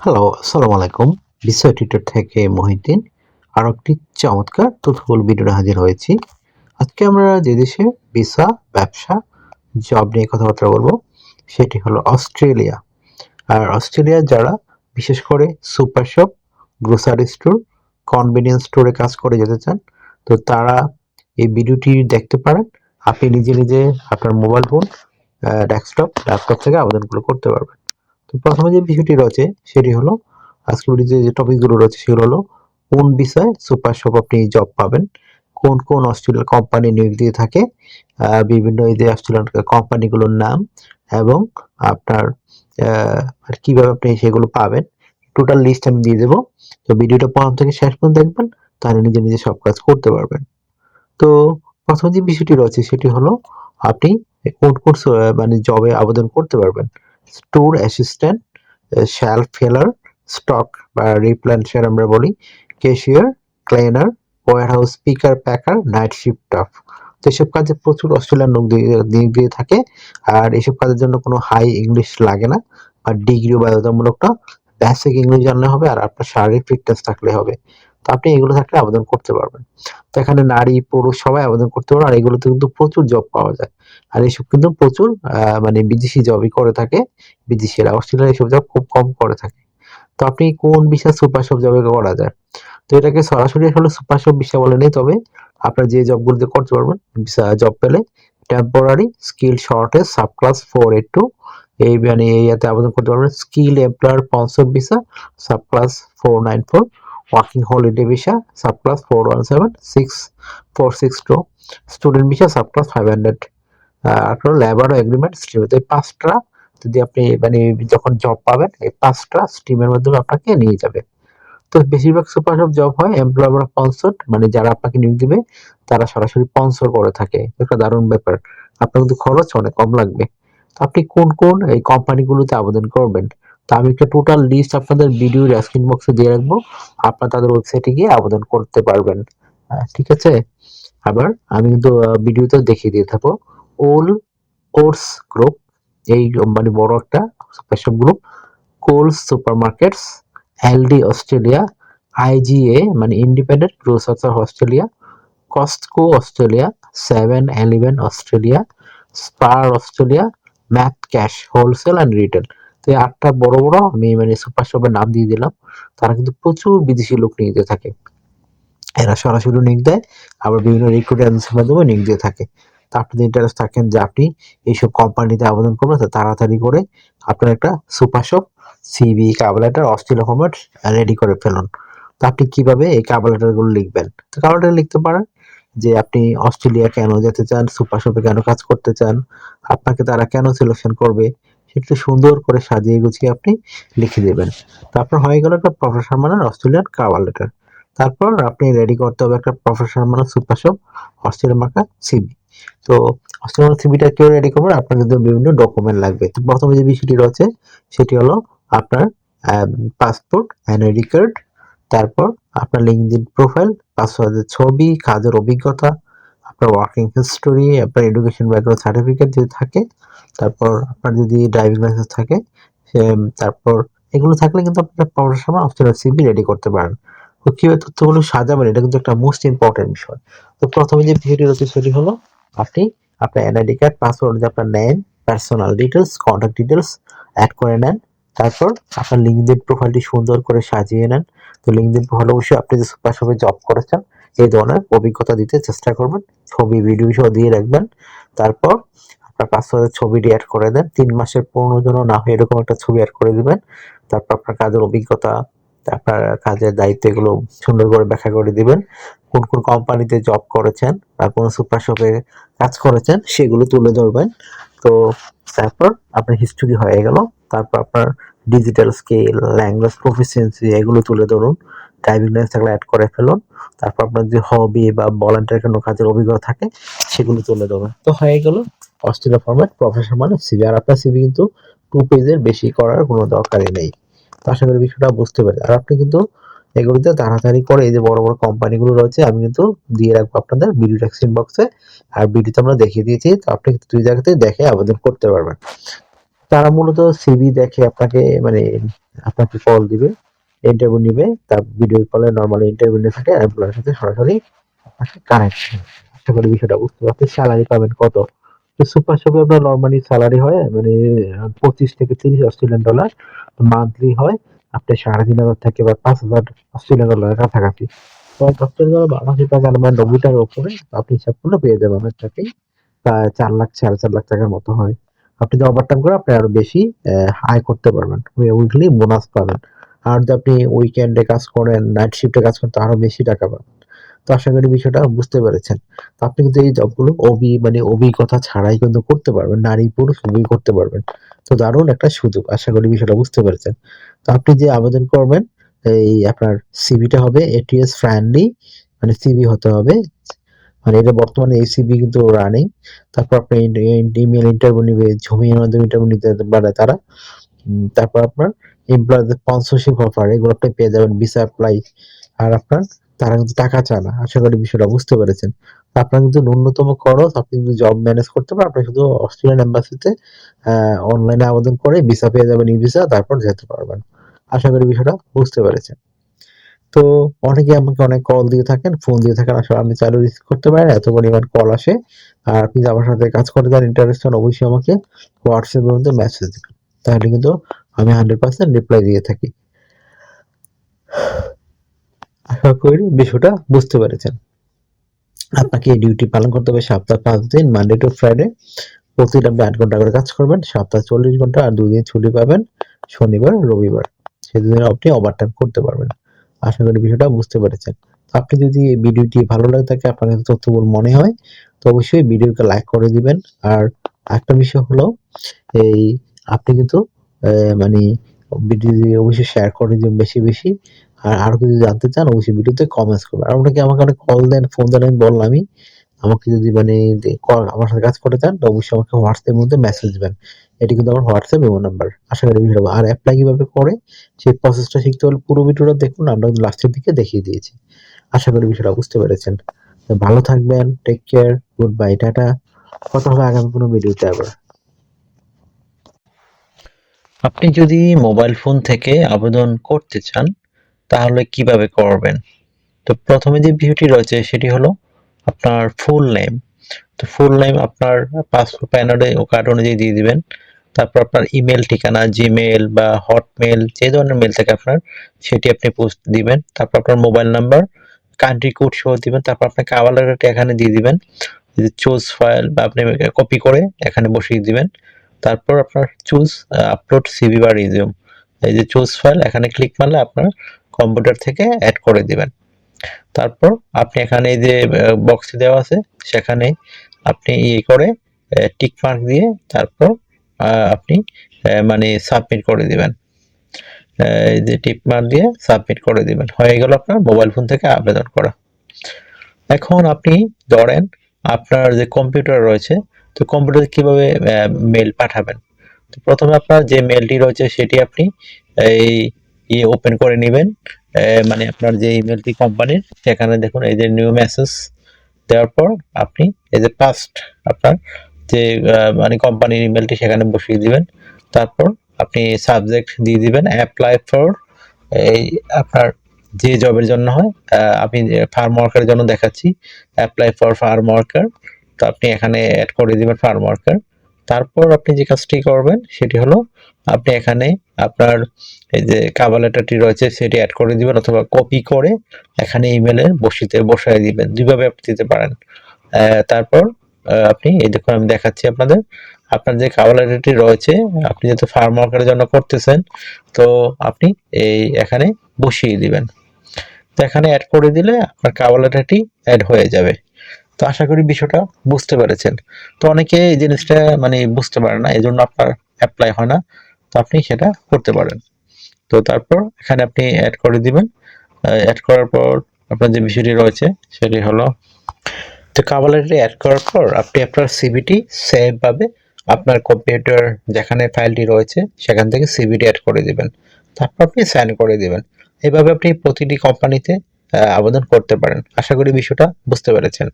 Hello আসসালামু আলাইকুম। বিষয় টুইটার থেকে মহিউদ্দিন। আর একটি চমৎকার তথ্যবহুল ভিডিওতে হাজির হয়েছি। আজকে আমরা যে দেশে ভিসা ব্যবসা জব নিয়ে কথাবার্তা বলব, সেটি হলো অস্ট্রেলিয়া। আর অস্ট্রেলিয়া যারা, বিশেষ করে super shop grocery store convenience স্টোরে কাজ করে যেতে চান, তো তারা এই ভিডিওটি দেখতে পারেন। আপনি নিজে নিজে আপনার মোবাইল ফোন ডেস্কটপ ল্যাপটপ থেকে আবেদনগুলো করতে পারবেন। তো প্রথমে যে বিষয়টি রয়েছে, সেটি হলো আজকে ভিডিওতে যে টপিকগুলো রয়েছে, সেগুলো হলো কোন বিষয়ে সুপার শপ আপনি জব পাবেন, কোন কোন অস্ট্রেলিয়ান কোম্পানি নিয়োগ দিয়ে থাকে বিভিন্ন এই যে অস্ট্রেলিয়ান কোম্পানিগুলোর নাম এবং আপনার আর কীভাবে আপনি সেগুলো পাবেন টোটাল লিস্ট আমি দিয়ে দেবো। তো ভিডিওটা প্রথম থেকে শেষ পর্যন্ত দেখবেন, তাহলে নিজে নিজে সব কাজ করতে পারবেন। তো প্রথম যে বিষয়টি রয়েছে, সেটি হলো আপনি কোন কোর্স মানে জবে আবেদন করতে পারবেন। Store assistant shelf filler stock বা রিপ্লেন্সার আমরা বলি cashier cleaner warehouse speaker packer night shift staff তো এসব কাজে প্রচুর অস্ট্রেলিয়ান লোক দিয়ে- থাকে, আর এসব কাজের জন্য কোনো হাই ইংলিশ লাগে না আর ডিগ্রি বাধ্যতামূলক না। বেসিক ইংলিশ জানলে হবে, আর আপনার শারীরিক ফিটনেস থাকলে হবে। তো আপনি এগুলো থাকলে আবেদন করতে পারবেন। তো এখানে নারী, পুরুষ সবাই আবেদন করতে পারবেন আর এগুলোতে কিন্তু প্রচুর জব পাওয়া যায়। আর এইসব কিন্তু প্রচুর মানে বিদেশি জবই করে থাকে, বিদেশিরা। অস্ট্রেলিয়া এসব জব খুব কম করে থাকে। তো আপনি কোন বিষয় সুপার শপ জবে করা যায়? তো এটাকে সরাসরি আসলে সুপার শপ বিষয় বলে নেই, তবে আপনার যে জবগুলোতে করতে পারবেন জব পেলে temporary skill shortage subclass four eight two এই মানে ইয়াতে আবেদন করতে পারবেন। Skill employer sponsor visa subclass four nine four working holiday visa subclass four one seven six four six two student visa subclass five hundred আপনার labour agreement এই পাঁচটা যদি আপনি মানে যখন জব পাবেন, এই পাঁচটা স্ট্রিমের মাধ্যমে আপনাকে নিয়ে যাবে। তো বেশিরভাগ সুপার শপ জব হয় এমপ্লয়ার স্পন্সর মানে যারা আপনাকে নিয়োগ দিবে, তারা সরাসরি স্পন্সর করে থাকে। একটা দারুণ ব্যাপার। আপনার কিন্তু খরচ অনেক কম লাগবে। তো আপনি কোন কোন এই কোম্পানিগুলোতে আবেদন করবেন? তো আমি একটা টোটাল লিস্ট আপনাদের ভিডিও স্ক্রিন বক্সে দিয়ে রাখব। আপনার তাদের ওয়েবসাইটে গিয়ে আবেদন করতে পারবেন। ঠিক আছে? আবার আমি কিন্তু ভিডিওতে দেখিয়ে দিয়ে থাকব। ওল কোর্স গ্রুপ এই মানে বড় একটা super group Coles supermarkets ALDI Australia IGA মানে Independent Grocers of Australia Costco Australia Seven Eleven Australia SPAR Australia Metcash wholesale and retail তো এই আটটা বড় বড় আমি মানে সুপার শপের নাম দিয়ে দিলাম। তারা কিন্তু প্রচুর বিদেশি লোক দিয়ে থাকে। এরা সরাসরি নিক দেয়, আবার বিভিন্ন রিক্রুট এজেন্সির মাধ্যমে নিয়োগ দিয়ে থাকে। তা আপনি ইন্টারেস্ট থাকেন যে আপনি এইসব কোম্পানিতে আবেদন করবেন তাড়াতাড়ি করে আপনার একটা super shop cover letter Australia format ready করে ফেলুন। তো আপনি কীভাবে এই লেটারগুলো লিখবেন? তো কাভার লেটার লিখতে পারেন যে আপনি অস্ট্রেলিয়া কেন যেতে চান, সুপার শপে কেন কাজ করতে চান, আপনাকে তারা কেন সিলেকশন করবে সেটা সুন্দর করে সাজিয়ে গুছিয়ে আপনি লিখে দেবেন। তারপর হয়ে গেল একটা প্রফেশনাল মানের অস্ট্রেলিয়ান কাভার লেটার তারপর আপনি রেডি করতে হবে একটা প্রফেশনাল মানে সুপার শপ অস্ট্রেলিয়া মার্কা সিবি তো অস্ট্রেলিয়ান সিবিটা কেউ রেডি করবেন? আপনার কিন্তু বিভিন্ন ডকুমেন্ট লাগবে। তো প্রথমে যে বিষয়টি রয়েছে, সেটি হলো আপনার পাসপোর্ট এনআইডি কার্ড তারপর আপনার লিঙ্কডিন প্রোফাইল পাসওয়ার্ডের ছবি, কাজের অভিজ্ঞতা আপনার ওয়ার্কিং হিস্টোরি আপনার এডুকেশন ব্যাকগ্রাউন্ড সার্টিফিকেট যদি থাকে, তারপর আপনার যদি ড্রাইভিং লাইসেন্স থাকে তারপর এগুলো থাকলে কিন্তু আপনার প্রফেশনাল অস্ট্রেলিয়ান সিবি রেডি করতে পারেন। তো কীভাবে তথ্যগুলো সাজাবেন, এটা কিন্তু একটা মোস্ট ইম্পর্টেন্ট বিষয়। তো প্রথমে যে বিষয়টি রয়েছে সেটি হলো, আপনি আপনার এনআইডি কার্ড পাসওয়ার্ড যে আপনার নেন personal details contact details add করে নেন। তারপর আপনার লিঙ্কডিন প্রোফাইলটি সুন্দর করে সাজিয়ে নেন। তো লিঙ্কডিন প্রোফাইল অবশ্যই আপনি যে সুপার শপে জব করেছেন এই ধরনের অভিজ্ঞতা দিতে চেষ্টা করবেন। ছবি ভিডিও সহ দিয়ে রাখবেন। তারপর আপনার পাসওয়ার্ডের ছবিটি অ্যাড করে দেন। তিন মাসের পুরনো জন্য না হয় এরকম একটা ছবি অ্যাড করে দিবেন। তারপর আপনার কাজের অভিজ্ঞতা, আপনার কাজের দায়িত্ব এগুলো সুন্দর করে ব্যাখ্যা করে দিবেন। কোন কোন কোম্পানিতে জব করেছেন বা কোন সুপার শপে কাজ করেছেন সেগুলো তুলে ধরবেন। তো তারপর আপনার হিস্ট্রি হয়ে গেল। তারপর আপনার ডিজিটাল স্কেল ল্যাঙ্গুয়েজ প্রফিসিয়েন্সি এগুলো তুলে ধরুন। ড্রাইভিং লাইসেন্স থাকলে অ্যাড করে ফেলুন। তারপর আপনার যে হবি বা ভলান্টিয়ার কোনো কাজের অভিজ্ঞতা থাকে, সেগুলো তুলে ধরুন তো হয়ে গেল অস্ট্রেলিয়া ফরম্যাট প্রফেশন মানে সিভি আর আপনার সিভি কিন্তু টু পেজের বেশি করার কোনো দরকারই নেই। তো আশা করি বিষয়টা বুঝতে পারি আর আপনি কিন্তু এগুলোতে তাড়াতাড়ি করে এই যে বড় বড় কোম্পানিগুলো রয়েছে, আমি কিন্তু দিয়ে রাখব আপনাদের ভিডিও ডেসক্রিপশন বক্সে আর ভিডিওতে আমরা দেখিয়ে দিয়েছি, তো আপনি কিন্তু দুই জায়গাতেই দেখে আবেদন করতে পারবেন। তারা মূলত সিভি দেখে আপনাকে মানে আপনাকে কল দিবে। ইন্টারভিউ নিবে, তার ভিডিও কলে নর্মালি ইন্টারভিউ নিয়ে থাকে এমপ্লয়ের সাথে সরাসরি কানেক্ট আশা করি বিষয়টা বুঝতে পারছি স্যালারি পাবেন কত? তো সুপার শপে আপনার নর্মালি স্যালারি হয় মানে পঁচিশ থেকে তিরিশ অস্ট্রেলিয়ান ডলার মান্থলি হয়। আপনি সাড়ে তিন হাজার থেকে বা পাঁচ হাজার অস্ট্রেলিয়ান ডলারের কাছাকাছি। তো অস্ট্রেলিয়ান টাকা মানে উপরে আপনি হিসাব করলে পেয়ে যাবেন আপনাকে প্রায় চার লাখ, সাড়ে চার লাখ টাকার মতো হয়। আপনি যদি ওভারটাইম করে আপনি আরও বেশি আয় করতে পারবেন। উইকলি বোনাস পাবেন। আর যদি আপনি উইকেন্ডে কাজ করেন নাইট শিফটে কাজ করেন, তো আরও বেশি টাকা পাবেন। তো আশা করি বিষয়টা বুঝতে পেরেছেন। তো আপনি কিন্তু এই জবগুলো অবি মানে অভিজ্ঞতা ছাড়াই কিন্তু করতে পারবেন, নারী পুরুষ উভয় করতে পারবেন। তো দারুণ একটা সুযোগ, আশা করি বিষয়টা বুঝতে পেরেছেন। তো আপনি যে আবেদন করবেন, এই আপনার সিভিটা হবে এটিএস ফ্রেন্ডলি মানে সিভি হতে হবে। মানে এটা বর্তমানে এই সিভি কিন্তু রানিং তারপর আপনি ইমেল ইন্টারভিউ নিবে ঝুমির মাধ্যমে ইন্টারভিউ নিতে পারে তারা। তারপর আপনার এমপ্লয়ারদের স্পন্সরশিপ অফার এগুলো আপনি পেয়ে যাবেন ভিসা অ্যাপ্লাই আর আপনার, তারা কিন্তু টাকা চায় না। আশা করি বিষয়টা বুঝতে পেরেছেন। আপনার কিন্তু ন্যূনতম খরচ, আপনি কিন্তু জব ম্যানেজ করতে পারেন, আপনি শুধু অস্ট্রেলিয়ান এম্বাসিতে অনলাইনে আবেদন করে ভিসা পেয়ে যাবেন ই ভিসা তারপর যেতে পারবেন। আশা করি বিষয়টা বুঝতে পেরেছেন। তো অনেকে আমাকে অনেক কল দিয়ে থাকেন ফোন দিয়ে থাকেন, আসলে আমি চালু রিসিভ করতে পারি এত পরিমাণ কল আসে। আর আপনি যদি আমার সাথে কাজ করতে চান ইন্টারেস্ট হন, অবশ্যই আমাকে হোয়াটসঅ্যাপের মধ্যে মেসেজ দিবেন। তাহলে কিন্তু আমি হান্ড্রেড পার্সেন্ট রিপ্লাই দিয়ে থাকি। আশা করি বিষয়টা বুঝতে পেরেছেন। আপনাকে ডিউটি পালন করতে হবে সপ্তাহ পাঁচ দিন মানডে টু ফ্রাইডে প্রতিদিন আপনি আট ঘণ্টা করে কাজ করবেন, সপ্তাহে চল্লিশ ঘণ্টা আর দুই দিন ছুটি পাবেন, শনিবার, রবিবার। সেদিন আপনি ওভারটাইম করতে পারবেন। আশা করি বিষয়টা বুঝতে পেরেছেন। আপনি যদি এই ভিডিওটি ভালো লাগে থাকে, আপনার কাছে তথ্যবহুল মনে হয়, তো অবশ্যই ভিডিওকে লাইক করে দিবেন। আর একটা বিষয় হলো, এই আপনি কিন্তু মানে ভিডিও অবশ্যই শেয়ার করে দিবেন বেশি বেশি। আর আরও কিছু জানতে চান, অবশ্যই ভিডিওতে কমেন্টস করবেন আর আপনাকে আমাকে অনেক কল দেন ফোন দেন, আমি বললামই আমাকে যদি মানে আমার সাথে কাজ করতে চান অবশ্যই আমাকে হোয়াটসঅ্যাপের মধ্যে মেসেজ দেবেন। এটি কিন্তু আমার হোয়াটসঅ্যাপ এবং নাম্বার আশা করি ভিডিও আর অ্যাপ্লাই কীভাবে করে সেই প্রসেসটা শিখতে হলে পুরো ভিডিওটা দেখুন, আমরা কিন্তু লাস্টের দিকে দেখিয়ে দিয়েছি। আশা করি বিষয়টা বুঝতে পেরেছেন। ভালো থাকবেন টেক কেয়ার গুড বাই টাটা। কথা হবে আগামী কোনো ভিডিওতে আবার। আপনি যদি মোবাইল ফোন থেকে আবেদন করতে চান, তাহলে কীভাবে করবেন? তো প্রথমে যে বিষয়টি রয়েছে, সেটি হলো আপনার ফুল নেম তো ফুল নেম আপনার পাসপোর্ট প্যানারে ও কার্ড অনুযায়ী দিয়ে দিবেন। তারপর আপনার ইমেল ঠিকানা জিমেল বা হটমেল যে ধরনের মেল থাকে আপনার, সেটি আপনি পোস্ট দিবেন। তারপর আপনার মোবাইল নাম্বার কান্ট্রি কোড সহ দিবেন। তারপর আপনার কাভার লেটারটা এখানে দিয়ে দিবেন। চোজ ফাইল বা আপনি কপি করে এখানে বসিয়ে দিবেন। তারপর আপনার চুজ আপলোড সিভি বা রিজিউম এই যে চুজ ফাইল এখানে ক্লিক মারলে আপনার কম্পিউটার থেকে অ্যাড করে দিবেন। তারপর আপনি এখানে এই যে বক্স দেওয়া আছে সেখানে আপনি ইয়ে করে টিক মার্ক দিয়ে তারপর আপনি মানে সাবমিট করে দিবেন। এই যে টিক মার্ক দিয়ে সাবমিট করে দিবেন। হয়ে গেল আপনার মোবাইল ফোন থেকে আবেদন করা। এখন আপনি ধরেন আপনার যে কম্পিউটার রয়েছে তো কম্পিউটারে কীভাবে মেল পাঠাবেন? তো প্রথমে আপনার যে মেলটি রয়েছে সেটি আপনি, এই ইয়ে ওপেন করে নেবেন। মানে আপনার যে ইমেলটি কোম্পানির সেখানে দেখুন এই যে নিউ মেসেজ দেওয়ার পর আপনি এই যে পাস্ট আপনার যে মানে কোম্পানির ইমেলটি সেখানে বসিয়ে দিবেন। তারপর আপনি সাবজেক্ট দিয়ে দিবেন অ্যাপ্লাই ফর এই আপনার যে জবের জন্য হয় আমি ফার্ম ওয়ার্কারের জন্য দেখাচ্ছি অ্যাপ্লাই ফর ফার্ম ওয়ার্কার তো আপনি এখানে অ্যাড করে দিবেন ফার্ম ওয়ার্কার তারপর আপনি যে কাজটি করবেন, সেটি হলো আপনি এখানে আপনার এই যে কাভার লেটারটি রয়েছে, সেটি অ্যাড করে দিবেন অথবা কপি করে এখানে ইমেলের বসিতে, বসায় দিবেন, দুইভাবে আপনি দিতে পারেন। তারপর আপনি, এই দেখুন আমি দেখাচ্ছি আপনাদের। আপনার যে কাভার লেটারটি রয়েছে, আপনি যেহেতু ফার্ম ওয়ার্কারের জন্য করতেছেন, তো আপনি এই এখানে বসিয়ে দিবেন। তো এখানে অ্যাড করে দিলে আপনার কাভার লেটারটি অ্যাড হয়ে যাবে। তো আশা করি বিষয়টা বুঝতে পেরেছেন। তো অনেকে এই জিনিসটা মানে বুঝতে পারে না এই জন্য আপনার অ্যাপ্লাই হয় না, তো আপনি সেটা করতে পারেন। তো তারপর এখানে আপনি অ্যাড করে দিবেন। অ্যাড করার পর আপনার যে বিষয়টি রয়েছে, সেটি হলো তো কাভালেটে অ্যাড করার পর আপনি আপনার সিবিটি সেভ ভাবে আপনার কম্পিউটার যেখানে ফাইলটি রয়েছে, সেখান থেকে সিবিটি অ্যাড করে দিবেন। তারপর আপনি সাইন করে দিবেন। এইভাবে আপনি প্রতিটি কোম্পানিতে আবেদন করতে পারেন। আশা করি বিষয়টা বুঝতে পেরেছেন।